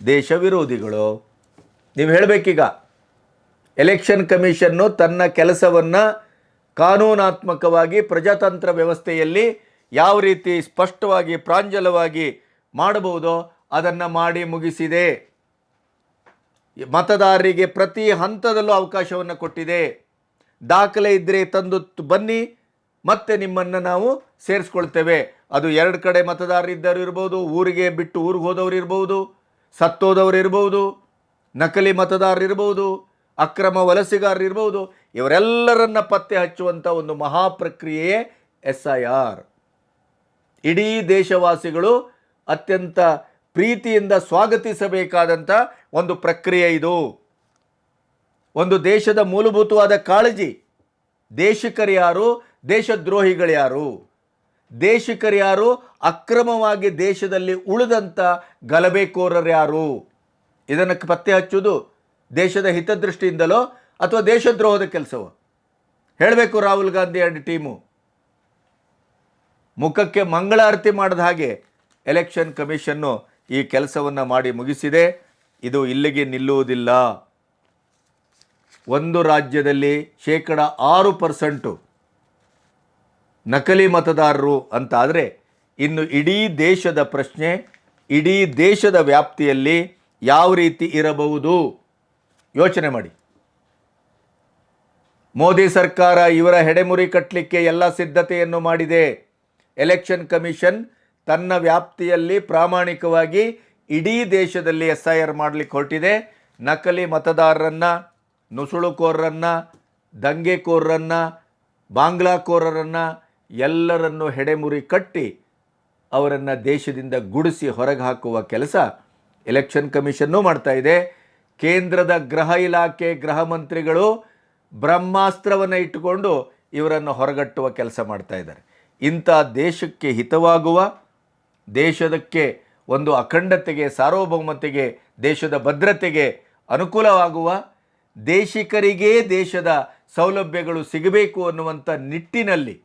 ದೇಶ ವಿರೋಧಿಗಳೋ ನೀವು ಹೇಳಬೇಕೀಗ. ಎಲೆಕ್ಷನ್ ಕಮಿಷನ್ನು ತನ್ನ ಕೆಲಸವನ್ನು ಕಾನೂನಾತ್ಮಕವಾಗಿ ಪ್ರಜಾತಂತ್ರ ವ್ಯವಸ್ಥೆಯಲ್ಲಿ ಯಾವ ರೀತಿ ಸ್ಪಷ್ಟವಾಗಿ, ಪ್ರಾಂಜಲವಾಗಿ ಮಾಡಬಹುದೋ ಅದನ್ನು ಮಾಡಿ ಮುಗಿಸಿದೆ. ಮತದಾರರಿಗೆ ಪ್ರತಿ ಹಂತದಲ್ಲೂ ಅವಕಾಶವನ್ನು ಕೊಟ್ಟಿದೆ. ದಾಖಲೆ ಇದ್ದರೆ ತಂದು ಬನ್ನಿ, ಮತ್ತೆ ನಿಮ್ಮನ್ನು ನಾವು ಸೇರಿಸ್ಕೊಳ್ತೇವೆ. ಅದು ಎರಡು ಕಡೆ ಮತದಾರರಿದ್ದರು ಇರ್ಬೋದು, ಊರಿಗೆ ಬಿಟ್ಟು ಊರಿಗೆ ಹೋದವರು ಇರ್ಬೋದು, ಸತ್ತೋದವರು ಇರ್ಬೋದು, ನಕಲಿ ಮತದಾರರು ಇರ್ಬೋದು ಅಕ್ರಮ ವಲಸಿಗಾರರಿರ್ಬೋದು ಇವರೆಲ್ಲರನ್ನ ಪತ್ತೆ ಹಚ್ಚುವಂಥ ಒಂದು ಮಹಾ ಪ್ರಕ್ರಿಯೆಯೇ ಎಸ್ ಐ ಆರ್ ಇಡೀ ದೇಶವಾಸಿಗಳು ಅತ್ಯಂತ ಪ್ರೀತಿಯಿಂದ ಸ್ವಾಗತಿಸಬೇಕಾದಂಥ ಒಂದು ಪ್ರಕ್ರಿಯೆ ಇದು. ಒಂದು ದೇಶದ ಮೂಲಭೂತವಾದ ಕಾಳಜಿ. ದೇಶಿಕರು ಯಾರು? ದೇಶದ್ರೋಹಿಗಳು ಯಾರು? ದೇಶಿಕರು ಯಾರು? ಅಕ್ರಮವಾಗಿ ದೇಶದಲ್ಲಿ ಉಳಿದಂಥ ಗಲಭೆಕೋರರು ಯಾರು? ಇದನ್ನು ಪತ್ತೆ ಹಚ್ಚುವುದು ದೇಶದ ಹಿತದೃಷ್ಟಿಯಿಂದಲೋ ಅಥವಾ ದೇಶದ್ರೋಹದ ಕೆಲಸವೋ? ಹೇಳಬೇಕು ರಾಹುಲ್ ಗಾಂಧಿ ಆ್ಯಂಡ್ ಟೀಮು ಮುಖಕ್ಕೆ ಮಂಗಳಾರತಿ ಮಾಡಿದ ಹಾಗೆ ಎಲೆಕ್ಷನ್ ಕಮಿಷನ್ನು ಈ ಕೆಲಸವನ್ನು ಮಾಡಿ ಮುಗಿಸಿದೆ. ಇದು ಇಲ್ಲಿಗೆ ನಿಲ್ಲುವುದಿಲ್ಲ. ಒಂದು ರಾಜ್ಯದಲ್ಲಿ ಶೇಕಡ ಆರು ಪರ್ಸೆಂಟು ನಕಲಿ ಮತದಾರರು ಅಂತ ಆದರೆ ಇನ್ನು ಇಡೀ ದೇಶದ ಪ್ರಶ್ನೆ, ಇಡೀ ದೇಶದ ವ್ಯಾಪ್ತಿಯಲ್ಲಿ ಯಾವ ರೀತಿ ಇರಬಹುದು? ಯೋಚನೆ ಮಾಡಿ. ಮೋದಿ ಸರ್ಕಾರ ಇವರ ಹೆಡೆಮುರಿ ಕಟ್ಟಲಿಕ್ಕೆ ಎಲ್ಲ ಸಿದ್ಧತೆಯನ್ನು ಮಾಡಿದೆ. ಎಲೆಕ್ಷನ್ ಕಮಿಷನ್ ತನ್ನ ವ್ಯಾಪ್ತಿಯಲ್ಲಿ ಪ್ರಾಮಾಣಿಕವಾಗಿ ಇಡೀ ದೇಶದಲ್ಲಿ ಎಸ್ ಐ ಆರ್ ಮಾಡಲಿಕ್ಕೆ ಹೊರಟಿದೆ. ನಕಲಿ ಮತದಾರರನ್ನು, ನುಸುಳುಕೋರರನ್ನು, ದಂಗೆಕೋರರನ್ನು, ಬಾಂಗ್ಲಾಕೋರರನ್ನು ಎಲ್ಲರನ್ನು ಹೆಡೆಮುರಿ ಕಟ್ಟಿ ಅವರನ್ನು ದೇಶದಿಂದ ಗುಡಿಸಿ ಹೊರಗೆ ಹಾಕುವ ಕೆಲಸ ಎಲೆಕ್ಷನ್ ಕಮಿಷನ್ನೂ ಇದೆ. ಕೇಂದ್ರದ ಗೃಹ ಇಲಾಖೆ ಗೃಹ ಮಂತ್ರಿಗಳು ಬ್ರಹ್ಮಾಸ್ತ್ರವನ್ನು ಇಟ್ಟುಕೊಂಡು ಇವರನ್ನು ಹೊರಗಟ್ಟುವ ಕೆಲಸ ಮಾಡ್ತಾ ಇದ್ದಾರೆ. ಇಂಥ ದೇಶಕ್ಕೆ ಹಿತವಾಗುವ, ದೇಶದಕ್ಕೆ ಒಂದು ಅಖಂಡತೆಗೆ, ಸಾರ್ವಭೌಮತೆಗೆ, ದೇಶದ ಭದ್ರತೆಗೆ ಅನುಕೂಲವಾಗುವ, ದೇಶಿಕರಿಗೇ ದೇಶದ ಸೌಲಭ್ಯಗಳು ಸಿಗಬೇಕು ಅನ್ನುವಂಥ ನಿಟ್ಟಿನಲ್ಲಿ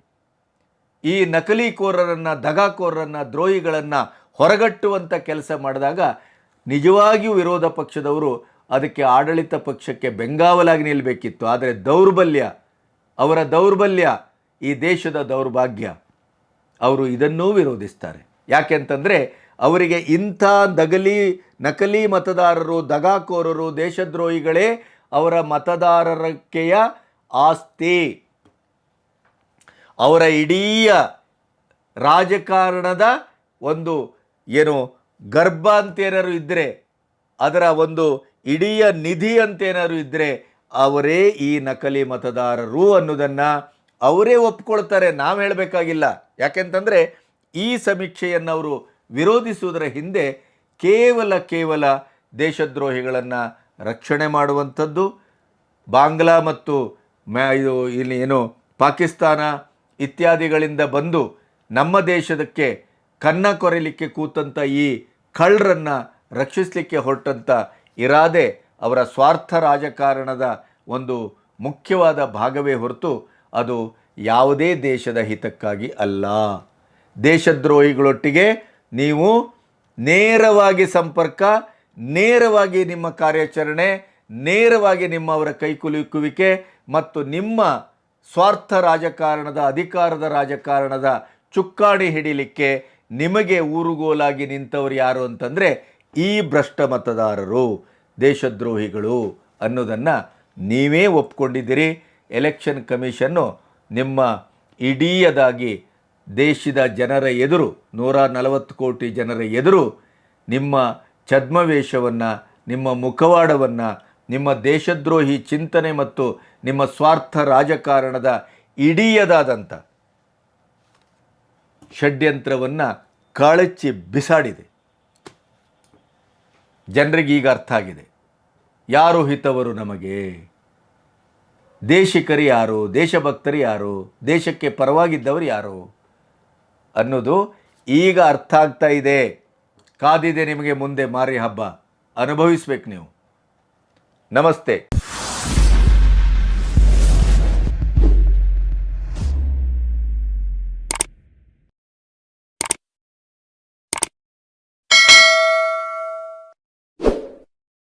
ಈ ನಕಲಿಕೋರರನ್ನು, ದಗಾಕೋರರನ್ನು, ದ್ರೋಹಿಗಳನ್ನು ಹೊರಗಟ್ಟುವಂಥ ಕೆಲಸ ಮಾಡಿದಾಗ ನಿಜವಾಗಿಯೂ ವಿರೋಧ ಪಕ್ಷದವರು ಅದಕ್ಕೆ ಆಡಳಿತ ಪಕ್ಷಕ್ಕೆ ಬೆಂಗಾವಲಾಗಿ ನಿಲ್ಲಬೇಕಿತ್ತು ಆದರೆ ದೌರ್ಬಲ್ಯ, ಅವರ ದೌರ್ಬಲ್ಯ ಈ ದೇಶದ ದೌರ್ಭಾಗ್ಯ. ಅವರು ಇದನ್ನೂ ವಿರೋಧಿಸ್ತಾರೆ. ಯಾಕೆಂತಂದರೆ ಅವರಿಗೆ ಇಂಥ ದಗಲಿ, ನಕಲಿ ಮತದಾರರು, ದಗಾಕೋರರು, ದೇಶದ್ರೋಹಿಗಳೇ ಅವರ ಮತದಾರರಕ್ಕೆಯ ಆಸ್ತಿ. ಅವರ ಇಡೀ ರಾಜಕಾರಣದ ಒಂದು ಏನು ಗರ್ಭ ಇದ್ದರೆ ಅದರ ಒಂದು ಇಡೀ ನಿಧಿ ಅಂತೇನಾದ್ರು ಇದ್ದರೆ ಅವರೇ ಈ ನಕಲಿ ಮತದಾರರು ಅನ್ನೋದನ್ನು ಅವರೇ ಒಪ್ಕೊಳ್ತಾರೆ. ನಾವು ಹೇಳಬೇಕಾಗಿಲ್ಲ. ಯಾಕೆಂತಂದರೆ ಈ ಸಮೀಕ್ಷೆಯನ್ನು ಅವರು ವಿರೋಧಿಸುವುದರ ಹಿಂದೆ ಕೇವಲ ಕೇವಲ ದೇಶದ್ರೋಹಿಗಳನ್ನು ರಕ್ಷಣೆ ಮಾಡುವಂಥದ್ದು. ಬಾಂಗ್ಲಾ ಮತ್ತು ಮ್ಯಾ ಇದು ಇಲ್ಲಿ ಏನು ಪಾಕಿಸ್ತಾನ ಇತ್ಯಾದಿಗಳಿಂದ ಬಂದು ನಮ್ಮ ದೇಶದಕ್ಕೆ ಕನ್ನ ಕೊರೆಯಲಿಕ್ಕೆ ಕೂತಂಥ ಈ ಕಳ್ಳರನ್ನು ರಕ್ಷಿಸಲಿಕ್ಕೆ ಹೊರಟಂಥ ಇರಾದೆ ಅವರ ಸ್ವಾರ್ಥ ರಾಜಕಾರಣದ ಒಂದು ಮುಖ್ಯವಾದ ಭಾಗವೇ ಹೊರತು ಅದು ಯಾವುದೇ ದೇಶದ ಹಿತಕ್ಕಾಗಿ ಅಲ್ಲ. ದೇಶದ್ರೋಹಿಗಳೊಟ್ಟಿಗೆ ನೀವು ನೇರವಾಗಿ ಸಂಪರ್ಕ, ನೇರವಾಗಿ ನಿಮ್ಮ ಕಾರ್ಯಾಚರಣೆ, ನೇರವಾಗಿ ನಿಮ್ಮವರ ಕೈಕುಲುಕುವಿಕೆ ಮತ್ತು ನಿಮ್ಮ ಸ್ವಾರ್ಥ ರಾಜಕಾರಣದ, ಅಧಿಕಾರದ ರಾಜಕಾರಣದ ಚುಕ್ಕಾಣಿ ಹಿಡಿಲಿಕ್ಕೆ ನಿಮಗೆ ಊರುಗೋಲಾಗಿ ನಿಂತವರು ಯಾರು ಅಂತಂದರೆ ಈ ಭ್ರಷ್ಟ ಮತದಾರರು ದೇಶದ್ರೋಹಿಗಳು ಅನ್ನೋದನ್ನು ನೀವೇ ಒಪ್ಕೊಂಡಿದ್ದೀರಿ. ಎಲೆಕ್ಷನ್ ಕಮಿಷನ್ನು ನಿಮ್ಮ ಇಡೀಯದಾಗಿ ದೇಶದ ಜನರ ಎದುರು, ನೂರ ನಲವತ್ತು ಕೋಟಿ ಜನರ ಎದುರು ನಿಮ್ಮ ಛದ್ಮವೇಷವನ್ನು, ನಿಮ್ಮ ಮುಖವಾಡವನ್ನು, ನಿಮ್ಮ ದೇಶದ್ರೋಹಿ ಚಿಂತನೆ ಮತ್ತು ನಿಮ್ಮ ಸ್ವಾರ್ಥ ರಾಜಕಾರಣದ ಇಡೀಯದಾದಂಥ ಷಡ್ಯಂತ್ರವನ್ನು ಕಾಳಚ್ಚಿ ಬಿಸಾಡಿದೆ. ಜನರಿಗೆ ಈಗ ಅರ್ಥ ಆಗಿದೆ. ಯಾರು ಹಿತವರು ನಮಗೆ? ದೇಶಿಕರು ಯಾರು? ದೇಶಭಕ್ತರು ಯಾರು? ದೇಶಕ್ಕೆ ಪರವಾಗಿದ್ದವರು ಯಾರು? ಅನ್ನೋದು ಈಗ ಅರ್ಥ ಆಗ್ತಾ ಇದೆ. ಕಾದಿದೆ ನಿಮಗೆ ಮುಂದೆ ಮಾರಿ ಹಬ್ಬ. ಅನುಭವಿಸ್ಬೇಕು ನೀವು. ನಮಸ್ತೆ.